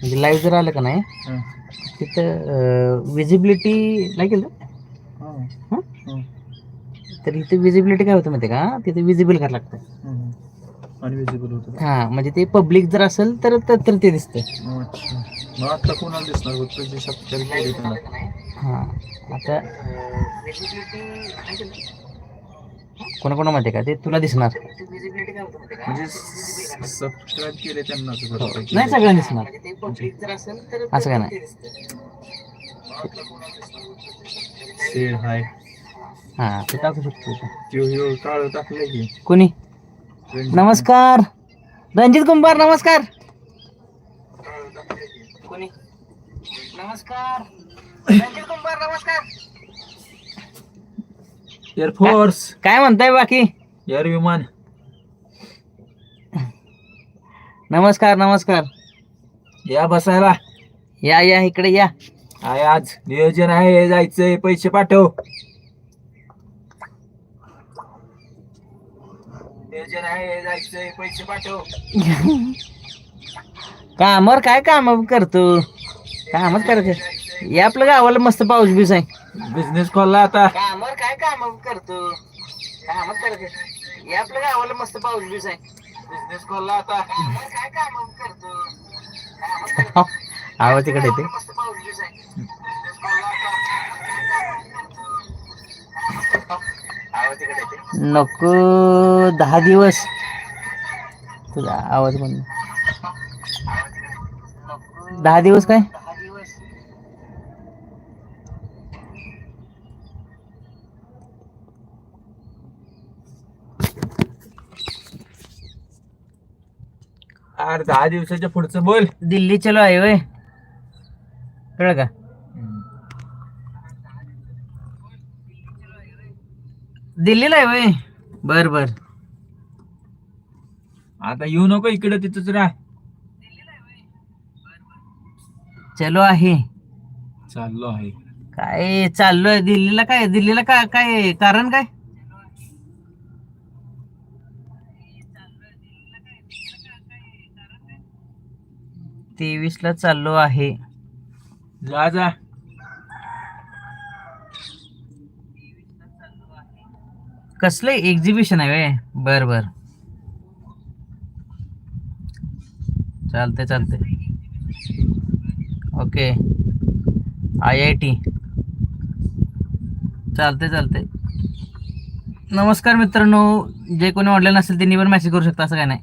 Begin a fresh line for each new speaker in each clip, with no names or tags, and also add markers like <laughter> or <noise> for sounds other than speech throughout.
म्हणजे लाईव्ह जर आलं का नाही
हं.
तिथं विजिबिलिटी लागेल
हं.
हं?
हं.
तर इथे विजिबिलिटी काय होतं माहिती का? तिथे विजिबल करायला लागतं.
हं. अनविजिबल होतं.
हा म्हणजे ते पब्लिक जर असेल तर तर तर ते दिसतं
अच्छा. मग आता कोणाला दिसणार फक्त जे केले
हा. आता कोणाकोणा माहिती का? ते तुला दिसणार.
म्हणजे सबस्क्राईब केले त्यांना असं.
नाही सगळं दिसणार. असं काय नाही.
शेड हाय.
हा ते टाकू शकतो.
त्यो ह्यो काळं टाकलंय की.
कोणी? नमस्कार. रणजित कुंभार नमस्कार. कोणी? नमस्कार. <coughs> रणजित कुंभार नमस्कार.
एअरफोर्स
काय म्हणताय बाकी?
एअर विमान.
नमस्कार नमस्कार.
या बसायला.
या या इकडे या.
आहे आज. नियोजन आहे जायचंय पैसे पाठव. नियोजन आहे जायचंय पैसे पाठव.
कामावर काय काम करतो? कामच करायचं या आपल्या गावाला मस्त पाऊस बिस आहे.
बिझनेस खोलला आता.
कामावर काय काम करतो? कामच करायचं या आपल्या गावाला मस्त पाऊस बिस आहे.
बिझनेस खोलला आता.
काय काम करतो आवाज तिकडे येते नको दहा दिवस. तुझा आवाज बंद. दहा दिवस काय?
अरे दहा दिवसाच्या पुढचं बोल.
दिल्ली चलो आहे वय कळलं का? दिल्लीला आहे वय बर बर.
आता येऊ नको इकडे तिथंच राह.
चलो आहे.
चाललो आहे.
काय चाललोय? दिल्लीला काय? दिल्लीला काय काय कारण काय? तेवीस ला चाललो आहे.
जा जा.
कसलं एक्झिबिशन आहे वे? बर बर. चालते चालते ओके. I I T. चालते चालते नमस्कार मित्रांनो. जे कोणी ऑनलाईन असेल त्यांनी पण मेसेज करू शकता असं काय नाही.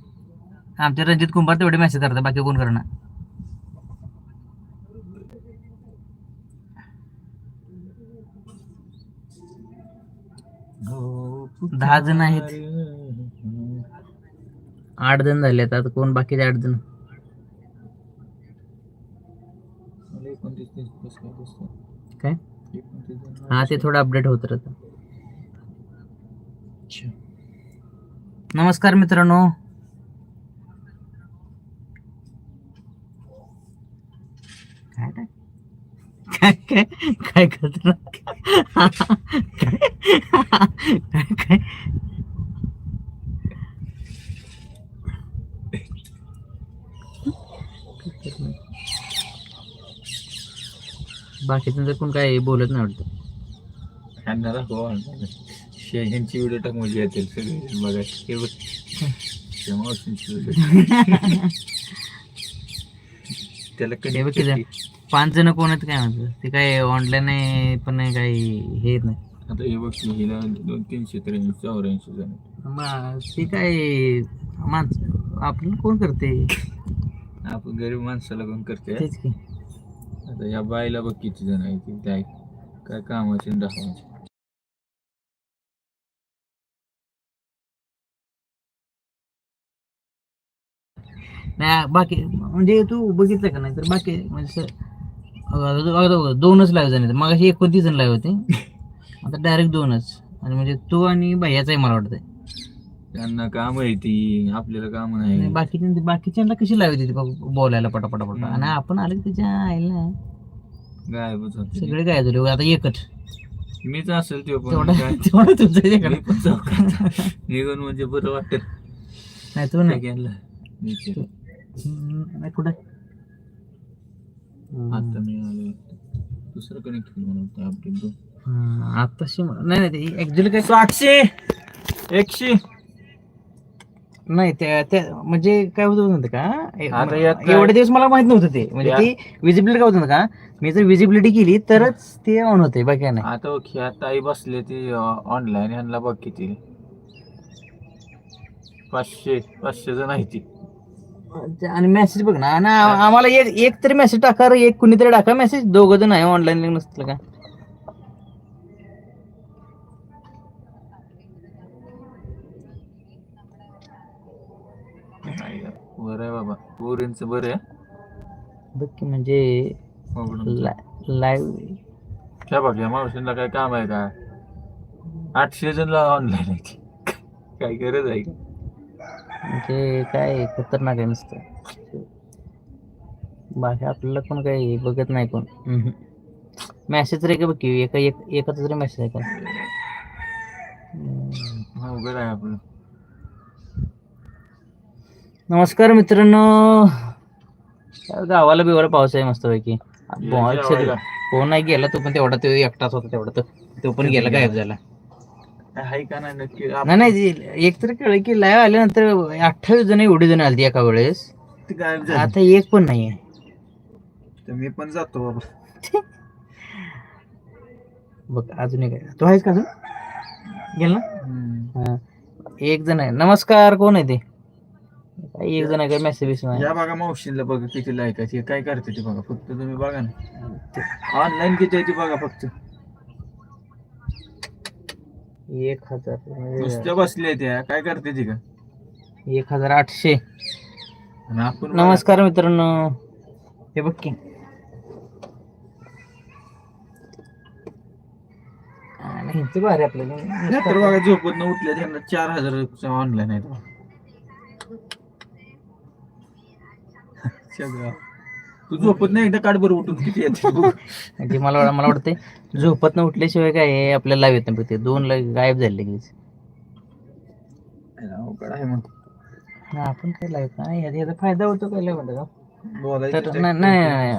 आमचे रणजित कुंभार तेवढे मेसेज करतात बाकी कोण करणार. दहा जण आहेत. आठ जण झाले आता कोण बाकीचे आठ जण? काय? हा ते थोडं अपडेट होत राहतं. नमस्कार मित्रांनो. काय काय? काय काय? काय करतो? <laughs> काय काय? बाकीचं तर कोण काय बोलत नाही वाटतं.
ह्यांना दाखवा ह्यांची व्हिडिओ टाक म्हणजे येतील सगळे. बघा हे बघ. मावशींची व्हिडिओ त्याला
हे बघ
कधी
किती पाच जण कोण आहेत काय म्हणतात? ते काय ऑनलाईन आहे पण काही हे येत नाही.
आता हे बघ हिला दोन तीनशे त्र्याऐंशी चौऱ्याऐंशी जण
मग ते काय माणस आपलं कोण करते?
आपण गरीब माणसाला पण करते?
तेच की.
आता या बाईला बघ किती जण आहे ती काय काय कामाचे दाखवायचे
नाही बाकी म्हणजे तू बघितलं का नाही तर बाकी म्हणजे सर दोनच लाईव्ह झाले मग एकोणतीस जण लाईव्ह होते. <laughs> आता डायरेक्ट दोनच. आणि म्हणजे तू आणि भैयाचा आहे मला वाटतंय.
त्यांना काम आहे ती आपल्याला काम नाही.
बाकीच्या बाकीच्यांना कशी लावते ती बोलायला पटापटा पटा
हम्म.
आणि आपण आले की त्याच्या आईला
होते
सगळे काय झाले. आता एकच.
मीच असेल ते पण.
तेवढा
काय
तुमचं हे
निघून म्हणजे बरं वाटत
नाही तू नाही
गेलं.
कुठं?
आता मी आलो दुसरं कनेक्ट केलं म्हणून अपडेट
हा, आताशी नाही नाही ते ऍक्च्युली काय
सातशे एकशे!
नाही त्या त्या म्हणजे काय होतं का? ए-
आता काय-
एवढे दिवस मला माहीत नव्हतं ते. म्हणजे
या-
ती विजिबिलिटी काय होतं का? मी जर विजिबिलिटी केली तरच ते ऑन होते बाकी काय नाही.
आता ओके आता आई बसले ती ऑनलाईन ह्यांना बघ किती. पाचशे पाचशे जण आहे ती.
आणि मेसेज बघ ना आणि आ- आम्हाला एक एक तरी मेसेज टाका रे, एक कुणीतरी टाका मेसेज दोघ जण आहे ऑनलाईन लिंक नसतं का
नाही का? बरं आहे बाबा पोरींचं बरं आहे.
बघ की म्हणजे लाईव्ह
क्या बघ या मावशींना काय काम आहे का? आठशे जण ऑनलाईन आहे काय गरज आहे?
म्हणजे काय खतरनाक आहे नुसतं. बाकी आपल्याला पण काही बघत नाही कोण. मेसेज रे का बघ की एका एक एकाचा तरी मेसेज आहे का.
अवघड आहे आपलं.
नमस्कार मित्रांनो. गावाला बिवाला पाऊस आहे मस्त पैकी
जेवायला.
फोन नाही गेला तो पण तेवढा तो एकटाच होता तेवढा तो. तो पण गेला गायब झाला.
आहे का नाही नक्की?
नाही नाही जी- एक तर कळलं की लाईव्ह आल्यानंतर अठ्ठावीस जण एवढी जण आली एका वेळेस.
ते गायब
आता एक पण नाहीये.
तर मी पण जातो बाबा.
बघ अजून एक आहे. तो आहेस का अजून गेला. एक जण आहे. नमस्कार कोण आहे ते? एक जण आहे का मेसेज बिसेज
या बघा मावशीला बघा किती लायक आहे काय करते ती बघा. फक्त तुम्ही बघा ना. ऑनलाईन किती आहे ती बघा फक्त.
एक हजार म्हणजे
नुसत्या बसल्या त्या. काय करते ती का?
एक हजार आठशे.
आणि आपण बघा.
नमस्कार मित्रांनो. हे बघ की. आणि ह्यांचं भारी आपल्याला.
बघा झोपत न उठल्या त्यांना चार हजार ऑनलाईन आहे. सगळं. तू झोपत नाही एकदा काढ बरं उठून किती येते? <laughs> बघ.
मला मला वाटतंय झोपत न उठल्याशिवाय काय आहे, आपल्याला लाईव्ह येत नाही ते दोन लाईव्ह गायब झाले लगेच.
अवघड आहे मग.
हा, आपण काय लाईव्ह नाही. याचा याचा फायदा होतो काय लाईव्ह का? तर नाही नाही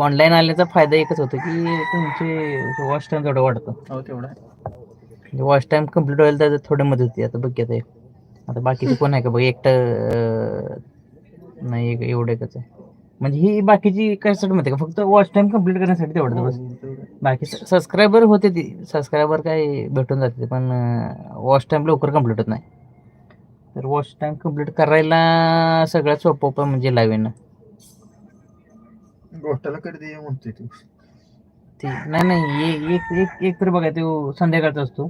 ऑनलाईन आल्याचा फायदा एकच होतो की तुमचे वॉच टाइम थोडं वाढतो.
हो तेवढा.
वॉच टाइम कंप्लीट व्हायला तर थोडं मदत होते. आता बघ की आता आता बाकीचं कोण आहे का? बघ एकटं अं, नाही एवढं एकच आहे. म्हणजे ही बाकीची कशासाठी माहिती का? फक्त वॉच टाइम कंप्लीट करण्यासाठी तेवढं बस.
आहे.
बाकी सबस्क्रायबर होते ती. सबस्क्रायबर काय भेटून जाते पण वॉच टाइम लवकर कंप्लीट होत नाही. तर वॉच टाइम कंप्लीट करायला सगळ्यात सोपं पण म्हणजे लाईव्ह येणं
गोष्टाला कधी ये म्हणतोय तू.
ते नाही नाही एक एक एक तर बघा तो संध्याकाळचा असतो.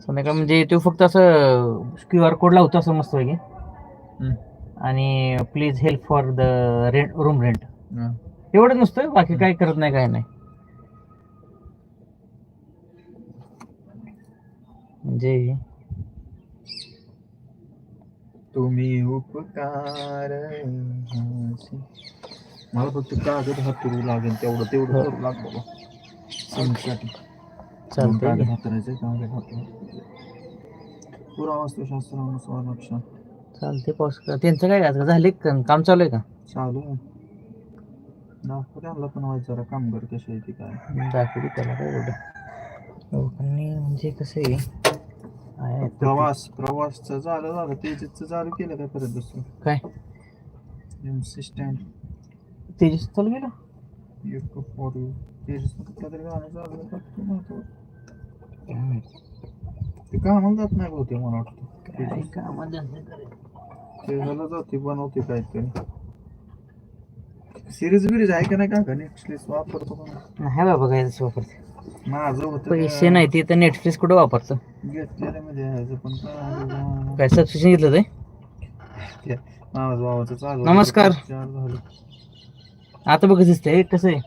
संध्याकाळ म्हणजे तो फक्त असं क्यू आर कोड लावतो असं मस्त पैकी. आणि please help for the rent room rent. एवढं नुसतं बाकी काय करत नाही काय नाही म्हणजे
तुम्ही उपकार. मला फक्त कागद हातरू लागेल तेवढं तेवढं
हो.
करू लाग बाबा सिमसाठी
चालतंय
कागद. हातरायचं पुरावास्तुशास्त्रानुसार लक्ष
चालते पाऊस त्यांचं काय का झाले का? काम चालू आहे का
चालू आहे. दाखव त्यांना पण व्हायचं जरा कामगार कसे आहे ते काय
दाखवली त्याला काय एवढं लोकांनी म्हणजे कसं आहे
प्रवास प्रवासचं झालं झालं तेजचं चालू केलं काय परत दुसरं
काय
एमसी स्टँड
तेजस चालू गेलं
एक फॉर यू तेजस कुठलं तरी गाणं चालू महत्त्व. ते कामाला जात नाही बहुतेक मला वाटतं
काय. कामात धंदे करायचे.
ते जाते बनवते काहीतरी. सिरीज बिरीज आहे का नाही का? नेटफ्लिक्स वापरतो का नाही?
बाबा काय वापरते.
माझं होतं
पैसे नाही ते तर नेटफ्लिक्स कुठं वापरतं?
घेतलेलं आहे पण काय
सबस्क्रिप्शन घेतलं ते?
माझं भावाचं चालू
नमस्कार. आता बघ दिसतंय कसं आहे?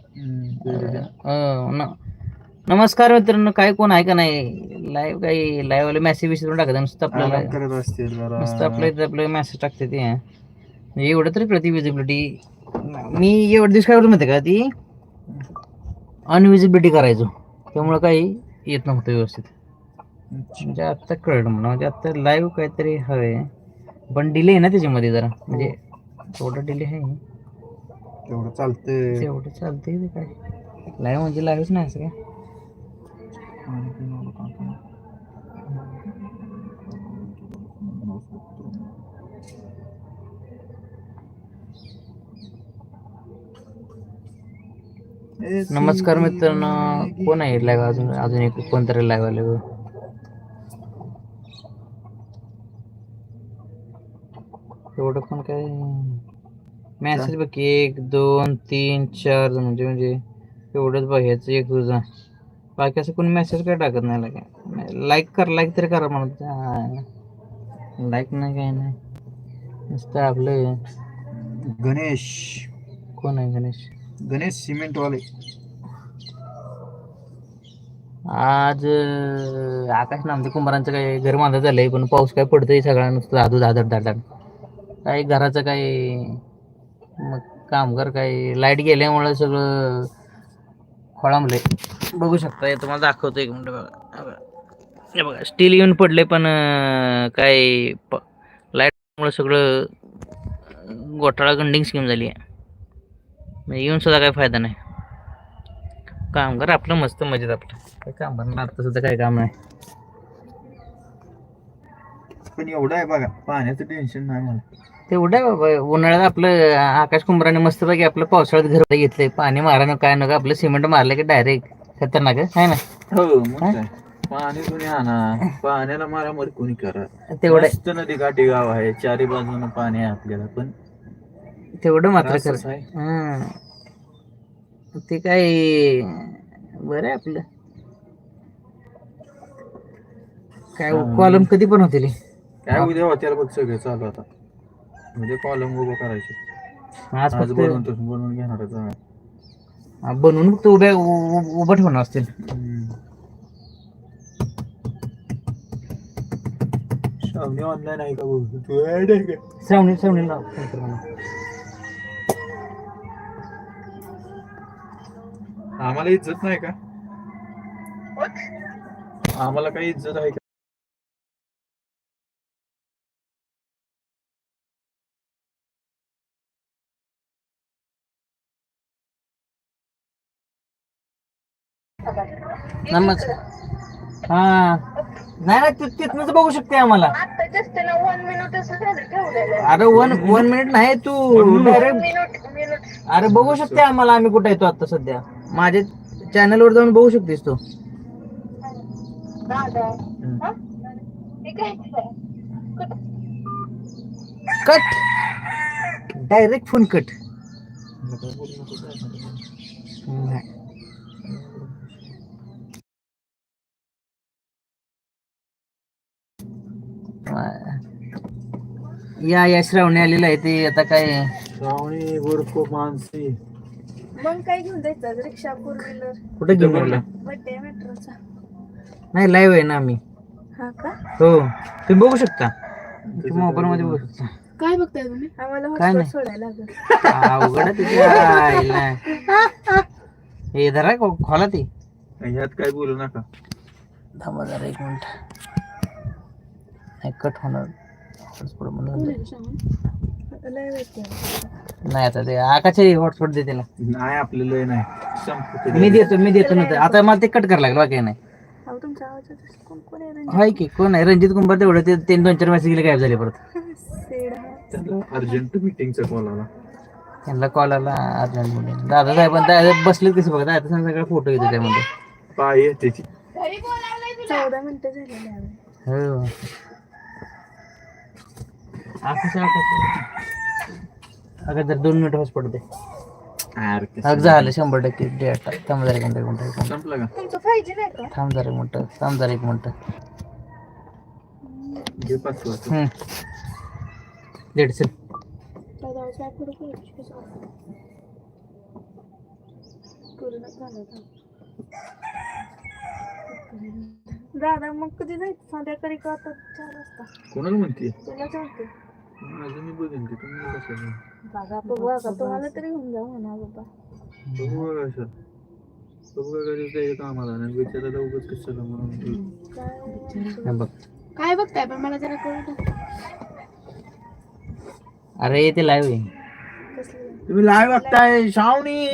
नमस्कार मित्रांनो काय कोण आहे का नाही? लाईव्ह काही लाईव्ह वाले मेसेज बिसेज टाकतात नुसतं आपल्याला.
आराम करत असतील जरा
नुसतं आपलं इथं आपलं मेसेज टाकते ते म्हणजे एवढं तरी कळते विजिबिलिटी मी एवढं दिवस काय होतं माहिती का ती? अनविजिबिलिटी करायचो. त्यामुळं काही येत नव्हतं व्यवस्थित. म्हणजे आत्ता कळलं मला. म्हणजे आत्ता लाईव्ह काहीतरी हवे. पण डिले आहे ना त्याच्यामध्ये जरा. म्हणजे थोडा डिले आहे.
तेवढं चालतंय.
तेवढं चालतंय ते काय. लाईव्ह म्हणजे लाईव्हच नाही असं काय? नमस्कार मित्रांनो कोण आहे लाईव्ह अजून? अजून एक कोणतरी लाईव्ह आले एवढं पण काय? मॅसेज बघ एक दोन तीन चार म्हणजे म्हणजे एवढंच बघायचं एक तुझा बाकी असं कोणी मेसेज काय टाकत नाही लागे लाईक कर लाईक तरी करा म्हणत लाईक नाही काय नाही. नुसतं आपलं
गणेश.
कोण आहे गणेश?
गणेश सिमेंट वाले
आज आकाश नामदेव कुंभारांचं काय घर बांधत झालंय पण पाऊस काय पडतोय सगळा नुसतं दादू दादड दादड काय घराचं काय मग कामगार काय लाइट गेल्यामुळं सगळं खोळांबलंय. बघू शकता हे तुम्हाला दाखवतो एक मिनिट बघा. हे बघा. स्टील येऊन पडले पण काय लाईटमुळे सगळं घोटाळा गंडिंग स्कीम झाली आहे. म्हणजे येऊन सुद्धा काय फायदा नाही. कामगार आपलं मस्त मजेत आपलं. काय कामगार आता सुद्धा काय काम नाही.
पण एवढं आहे बघा पाण्याचं टेन्शन नाही मला.
तेवढं आहे बाबा उन्हाळ्यात आपलं आकाश कुंभराने मस्त पैकी आपलं पावसाळ्यात घर घेतलंय. पाणी मारानं काय नका आपलं सिमेंट मारलं की डायरेक्ट खतरनाक आहे ना?
हो मग काय पाणी कोणी आणा? पाण्याला मारामारी कोणी करा?
तेवढं
मस्त नदी काठी गाव आहे. चारी बाजूनं पाणी आहे आपल्याला पण
तेवढं मात्र कर
त्रासच आहे.
ते काय बरं आहे आपलं. काय. कॉलम कधी पण होतील. हे?
काय उद्या होत्याला बघ सगळे चालू आता. उद्या कॉलम उभं करायचे.
आज
आज
फक्त
बनवून तसं बनवून घेणारच आहे.
बनवून फक्त उभ्या उभं ठेवणार असतील.
श्रावणी ऑनलाईन आहे का बघ? तू add आहे का?
श्रावणी श्रावणी मला.
आम्हाला इज्जत नाही का? आम्हाला काही इज्जत आहे का?
नमस्कार. हा. नाही नाही ति- तिथनंच बघू शकते आम्हाला.
आता जस्ट ना वन मिनिटच झालं ठेवलेलं.
अरे वन वन मिनिट नाही तू डायरेक्ट
मिनिट मिनिट
अरे बघू शकते आम्हाला आम्ही कुठे येतो आता सध्या. माझ्या चॅनल वर जाऊन बघू शकतेस तू.
दादा. हा? हे काय?
कट डायरेक्ट फोन कट या या श्रावणी आलेलं आहे ते आता काय?
श्रावणी गोरख मानसी.
मग काय घेऊन जायचं? रिक्षा फोर व्हीलर
कुठे घेऊन गेला
बड्डे मेट्रोचा.
नाही लाईव्ह आहे ना आम्ही.
हा का?
हो. तुम्ही बघू शकता. मोबाईल मध्ये बघू शकता.
काय बघताय तुम्ही? आम्हाला
काय नाही.
सोडायला लागेल.
अवघड आहे तुझ्या आईला. हे धरा खो- खोला ती.
ह्यात काय बोलू नका.
थांबा जरा एक मिनिट. नाही कट होणार. म्हणून.
वेळ
नाही आता ते आकाशे हॉटस्पॉट दे त्याला
नाही आपल्याला लय नाही.
मी देतो मी देतो ना आता मला ते कट करायला लागलं बाकी नाही. हाय की कोण आहे? रणजित कुंभार तेवढं ते तीन दोन चार मेसेज गेले गायब झाले परत.
हा.
अर्जंट मीटिंगचा कॉल आला.
त्यांना कॉल आला अर्जंटमध्ये दादा साहेब दादा बसलेत कसे बघा? दादा सगळं फोटो येतो त्यामध्ये.
पाय त्याची.
चौदा मिनिटं झालेली आहे
हो. अगं जर दोन मिनिट
यार,
अग झालं? शंभर टक्के डेटा थांब जरा एक मिनिट एक मिनिट, एक मिनिट.
संपलं का?
तुमचं पाहिजे नाही का?
थांब जरा एक मिनिट थांब जरा एक मिनिट.
घे
दीडशे.
दादा मग कधी जायचं? संध्याकाळी का आता चार वाजता?
कोणाला म्हणते
तुला चालते
माझं मी बघेन की तुम्ही कसं
बघा तुम्हाला तरी घेऊन जाऊ म्हणा बाबा
बघू नाही उगाच कशाला म्हणून
काय
हे बघ.
काय बघताय पण मला जरा कळू
अरे ते लाईव्ह आहे.
कसलं?
तुम्ही लाईव्ह बघताय श्रावणी.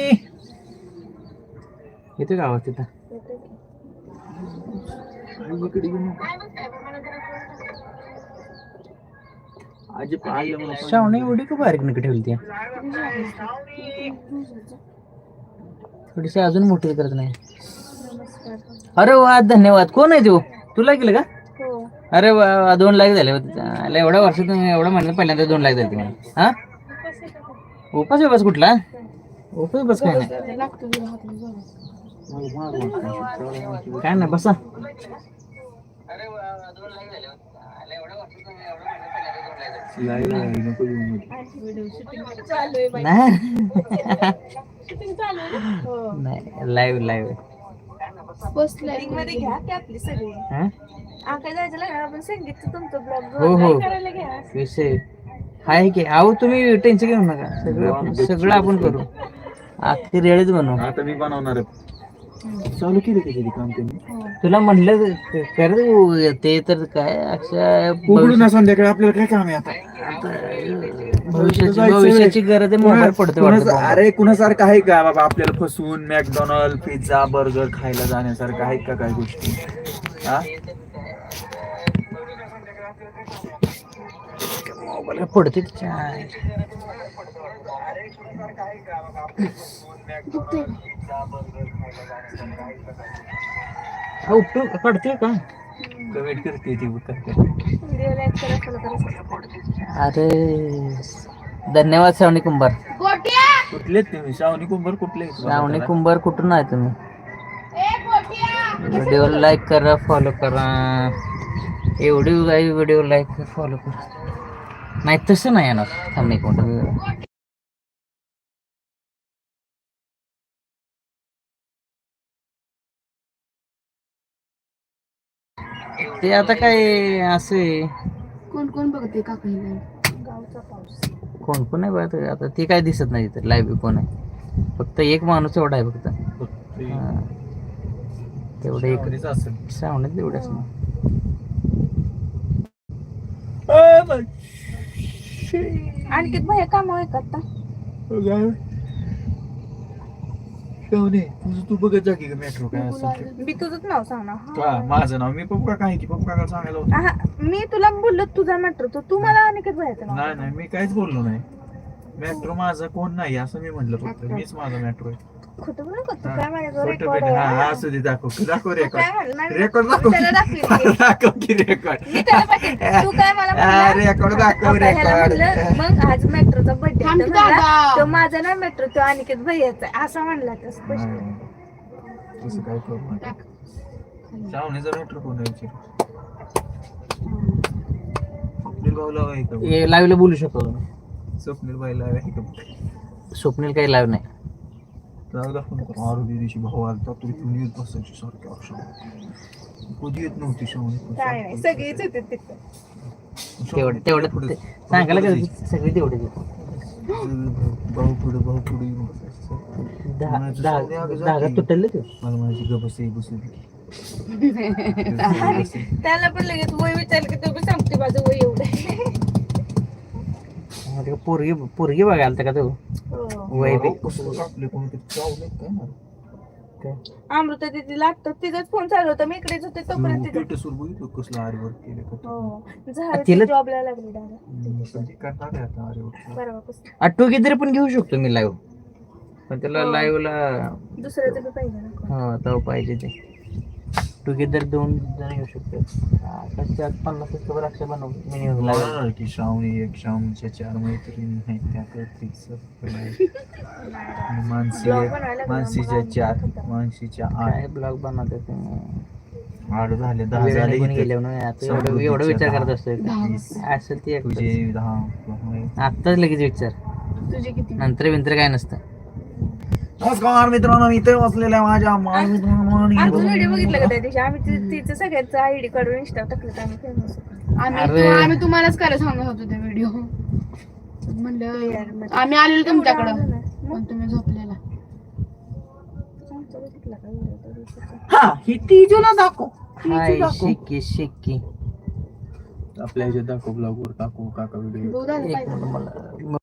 येतो का आवाज तिथं?
इकडे घेऊन ये. आजी पाहिलं मला पण.
श्रावणी एवढी का बारीक नका ठेवली ती थोडीशी अजून मोठी करत नाही. अरे वा धन्यवाद. कोण आहे तू? तुला केलं का?
हो.
अरे वा दोन लाख झाले. एवढ्या वर्षात एवढ्या महिन्यात पहिल्यांदा दोन लाख झाले मला हा? उपास उपास कुठला? उपास उपास काय नाही. काय नाही बसा.
लाईव्ह नको येऊ
नाही. लाईव्ह
लाईव्हमध्ये घ्या की आपली सगळी.
हा?
आका जायचं लागणार आपण संगीतचं तुमचं
हो, हो.
ब्लॉग करायला घ्या.
विषय. आहे की. अहो तुम्ही टेन्शन घेऊ नका. सगळं सगळं आपण करू. अख्खी रेळीच बनवू.
आता मी बनवणार आहे. चालू केलं का कधी काम त्यांनी?
तुला म्हणलं कर तू ते तर काय अक्षय
ना संध्याकाळी आपल्याला काय काम आहे आता?
भविष्याची भविष्याची गरज आहे मोबाईल पडते
कुणाचं- अरे कुणासारखं आहे का? बाबा आपल्याला फसवून मॅकडॉनल्ड पिझ्झा बर्गर खायला जाण्यासारखं आहे का काय गोष्टी? हा?
मोबाईल पडते <laughs> हा, काढते का?
कमेंट करते ती
अरे धन्यवाद श्रावणी कुंभार.
कुठले तुम्ही? श्रावणी कुंभार कुठले?
श्रावणी कुंभार कुठून आहे तुम्ही? व्हिडिओ लाईक करा फॉलो करा. एवढी काही व्हिडिओ लाईक फॉलो करा. नाही तसं नाही येणार. थांब एक ते आता काय असे
कोण कोण बघते पाऊस.
कोण कोण आहे बघा ते आता ते काय दिसत नाही तिथे लाईव्ह कोण आहे? फक्त एक माणूस एवढा आहे फक्त.
ते
हा. तेवढं एक. श्रावणीत तेवढंच ना
आणखी भैया काम आहे का आता?
श्रावणी तुझं तू बघत जा की मेट्रो काय असेल ते.
मी तुझंच नाव सांग ना
का? माझं नाव मी पप्पू काका आहे की? पप्पू काका सांगायला होतं.
आहा, मी तुला बोललो तुझा मॅटर तो. तू मला अनिकेत भैयाचं नाव?
नाही नाही मी काहीच बोललो नाही. मेट्रो माझा कोण नाही असं मी म्हटलं फक्त. मीच माझा मेट्रो आहे.
खोटं बोलू का तू. काय माझ्याजवळ
खोटं
रेकॉर्ड
बिन- हा,
आहे
असू दे दाखव दाखव
तू काय
रेकॉर्ड
म्हणला?
रेकॉर्ड
मी
दाखव
त्याला दाखवीन.
दाखव की <laughs> रेकॉर्ड
मी त्याला पाठवीन. तू काय मला <laughs> म्हणला?
रेकॉर्ड दाखव,
आता ह्याला
रेकॉर्ड.
म्हणलं, मग आज मेट्रोचा बर्थडे तो माझा ना मेट्रो तो अनिकेत भैयाचा आहे. असं म्हणला तो स्पष्ट.
तसं काय करू नका श्रावणीचा मेट्रो कोण आहे विचार स्वप्नील भाऊला आहे का
लाईव्हला बोलू शकतो
स्वप्नील बाईला आहे का
स्वप्नील काही लाईव्ह नाही
त्याला फोन करू आरोग्य दिवशी भाऊ आलता तू इथून येत बसायची सारखी अक्षर येत नव्हती श्रावणी
काय नाही सगळीच होते
तेवढं तेवढं सांगायला
पुढे
गरज सगळी तेवढे
भाऊ पुढे भाऊ पुढे येऊन
दहा दहा
साधे
तुटले ते
मला माझी गबस बसली
त्याला पण लगेच वय विचारलं की तुम्ही सांगते माझं वय एवढं
अरे पोरगी पोरगी बघायला आलता का तू?
हो.
वय बी
कसं ना
काय?
अमृता दिदी लागतं तिचाच फोन चालू होता मी इकडेच होते तोपर्यंत तिचं
पेटसूर बघितलं कसलं आरीवर केलं का
हो.
तिला-
झालं जॉबला लागली परवापासून
आठवू किती पण घेऊ शकतो मी लाईव्ह पण त्याला
हो.
लाईव्हला
दुसऱ्याचं बी पाहिजे ना.
हो तेव्हा पाहिजे ते. टुगेदर दोन जण येऊ शकतात. आत पन्नास टक्के लक्ष बनवू मिनिमम
बरोबर की श्रावणी एक श्रावणीच्या चार मैत्रिणी आहेत त्या करतील आणि मानसी मानसीच्या चार मानसीच्या आठ.
ब्लॉग बनवते ते?
आठ झाले दहा झाले
एवढं विचार. करत असतो. असेल ती
तुझे. दहा.
आत्ताच लगेच विचार.
तुझे किती?
नंतर विंतर काय नसतं.
नमस्कार मित्रांनो इथे बसलेल्या माझ्या मित्रांनो
आमचा व्हिडिओ बघितला का त्या दिवशी? आम्ही ति- तिचं सगळ्यांचा आयडी काढून इंस्टा टाकलं तर आम्ही फेमस
आम्ही
अरे.
तु- आम्ही तुम्हालाच करायला सांगत होतो ते व्हिडिओ म्हणलं आम्ही आलेलो तुमच्याकडं पण तुम्ही झोपलेला.
हा ही दाखव.
हाय शिकी शिकी.
आपल्या ह्याच्यात दाखव ब्लॉग वर टाकू काका व्हिडिओ
बघू पाहिजे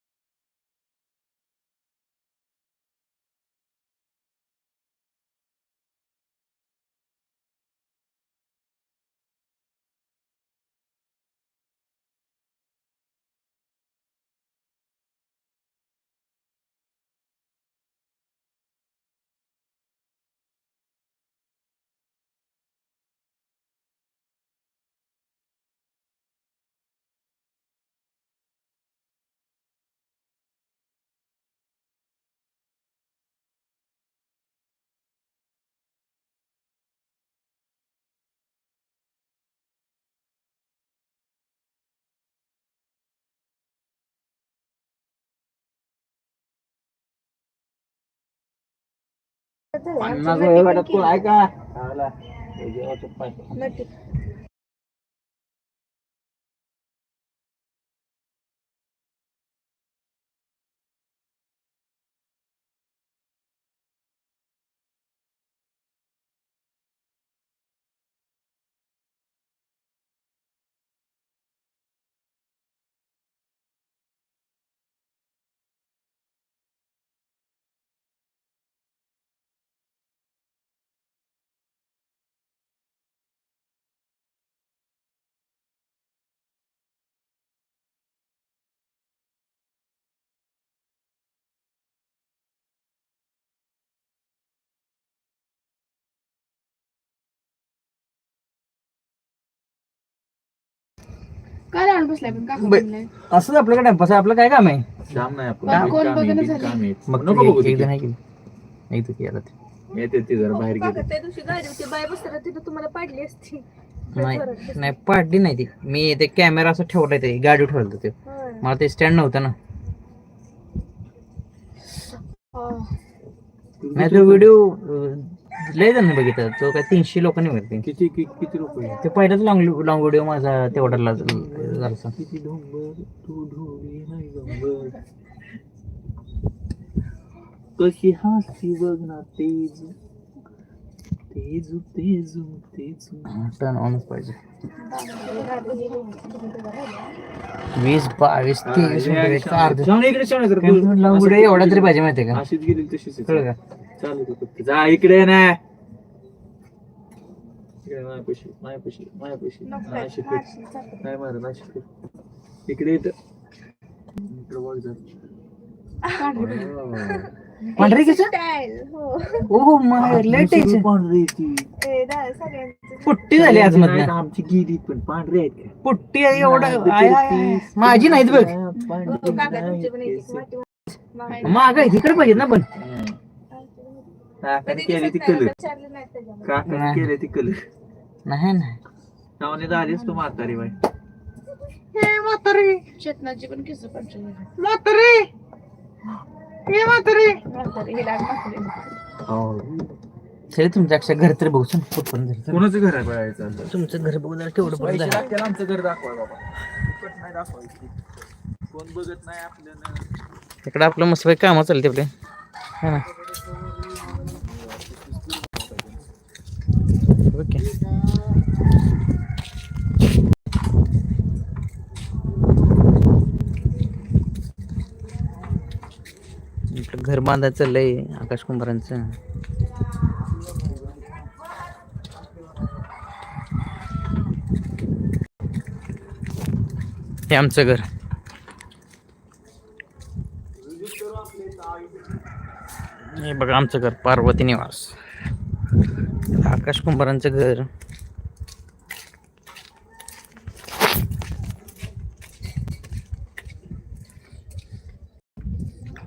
पन्नास वयोगटात
meeting
कोण आहे. का जेवायचं.
काय लावून बसलाय पण काका
बै-
म्हणलंय.
असंच आपल्याकडे टाइमपास आहे आपलं काय काम आहे
काम नाही आपण
का- कोण
बिनकामी,
बघणं झालं?
बिनकामी आहेत.
मग
नको बघू
एक- एक
तिथे.
जण आहे की एक तर केला ते.
येते ती जरा बाहेर
काका,
गेली
त्या दिवशी गाडी होती बाय बसताना तिथं तुम्हाला पाडली असती
नाही नाही पाडली नाही ती मी ते कॅमेरा असं ठेवलाय ते गाडी ठेवलं ते
होय.
मला ते स्टँड नव्हतं ना
हा.
नाही तो व्हिडिओ लय जण बघितला. तो काय तीनशे लोकांनी बघितले.
किती कि- किती लोक
ते पहिलाच लॉंग लॉंग व्हिडिओ माझा तेवढा झाला.
किती डोंगर तू ढोली नाही गंबर कशी हासी बघ ना तेज तेजू तेजू. तेजू
टर्न ऑनच पाहिजे. वीस बावीस तेवीस अर्धा
जाऊन इकडे शाळा जरा.
लॉंग व्हिडिओ एवढा तरी पाहिजे माहितीये का?
अशीच गेली तशीच. आहे.
कळलं का?
चालू. जा इकडे ना. इकडे मायापाशी मायापाशी मायापाशी. नाही शिकत नाही मार नाही शिकत इकडे येत इकडे बघ जरा.
पांढरी. कशा?
हो.
हो लेट
पांढरी ती.
ए, दा- सगळ्यांचं
पुट्टी झाली आज
का आमची गेली पण पांढरी आहेत का?
पुट्टी आहे एवढं. माझी नाहीत बघ.
हो.
माग आहे तिकडे पाहिजे ना पण.
काकाने केली ती कलर. काकाने
नाही.
केली ती कलर.
नाही नाही.
नावाने झालीस तू म्हातारी बाई.
चेतनाची पण किस पडची
म्हातारी, हिला म्हातारी.
सगळे तुमच्या अक्षा घर तरी बघू कुठपर्यंत झालं.
कोणाचं घर आहे बघायचं?
तुमचं घर बघू जरा
पैसे
झालं.
आमचं घर दाखवा बाबा. नाही दाखवायची. कोण बघत नाही आपल्याला.
इकडं आपलं मस्त काही कामं चालते आपले. है ना. ओके घर बांधायचं लय आकाश कुंभारांचं. हे आमचं घर. हे बघा आमचं घर पार्वती निवास. आकाश कुंभारांचं घर.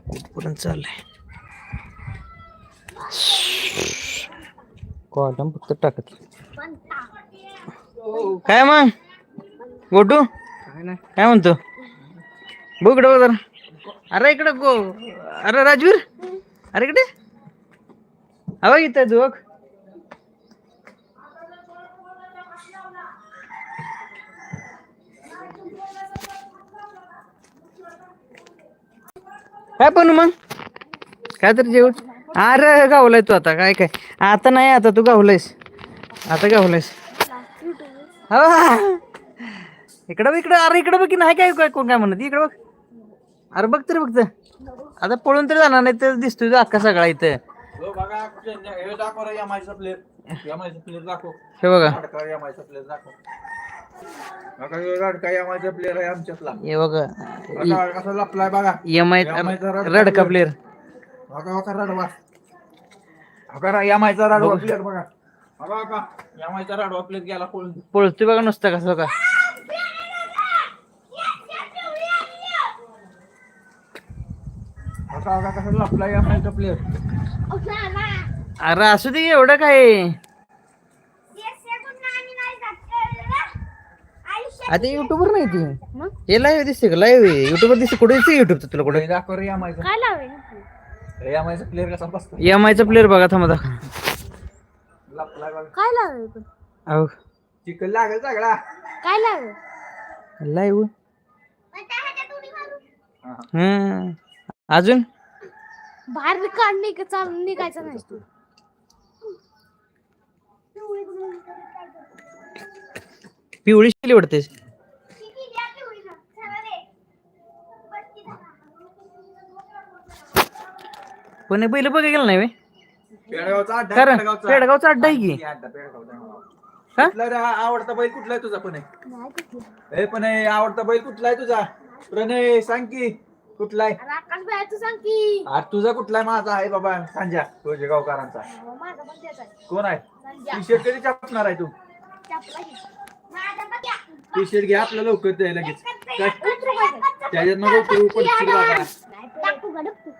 कुठपर्यंत चाललंय. कॉलम फक्त टाकत. काय मग? गोटू? काय म्हणतो? बघ इकडं बघ जरा. अरे इकडं गो अरे राजवीर? अरे इकडे? हवा इथं तू काय बनू मग? काय तर जेवण? अरे गावलाय तू आता. काय काय? आता नाही आता तू गावलायस. आता गावलायस. हा. इकडं बघ इकडं. अरे इकडं बघ की नाही काय काय कोण काय म्हणत? इकडं बघ. अरे बघ तरी बघ आता पळून तरी जाणार नाही तर दिसतोय तो अख्खा सगळा इथं.
दाखव
हे बघा.
प्लेअर आहे आमच्यातला.
हे बघा.
कसा लपलाय बघा. रडका.
प्लेअर
बघा बघा रडवा. बघा रडवा प्लेअर बघा. बघा बघा. एमआयचा रडवा प्लेअर गेला पळून
पळतोय बघा नुसतं कसं का.
बघा बघा कसा लपलाय प्लेअर
अरे असू दे एवढं काय? आता युट्यूबर नाही ती. हे लाईव्ह दिसते का? लाईव्ह युट्यूबर दिसते. कुठे दिसते युट्यूब तुला कुठे?
दाखव रे एमआयचा
काय लावेल
एम आयचा प्लेअर कसा बसतो
एम आयचा प्लेअर बघा थांबा दाखवा.
काय लागलं पण?
अहो.
चिकन लागेल सगळा.
काय लागलं
लाईव्ह हं. अजून?
बाहेर काढ नाही का? चालून निघायचं नाही.
पिवळी शिली वाटते. पण हे बैल बघा गेलं नाही कारण
पेडगावचा.
अड्डा आहे की? हा?
हा आवडता बैल कुठला आहे तुझा पण ए पण आहे आवडता बैल कुठला आहे तुझा? प्रणय सांग की कुठला आहे? तुझा कुठला आहे? माझा आहे बाबा सांजा तुझ्या गावकरांचा
आहे.
कोण आहे. टी शर्ट कधी छापणार आहे तू. टी शर्ट घे आपलं लवकर द्याय लगेच. त्याच्यात नको तू पडशील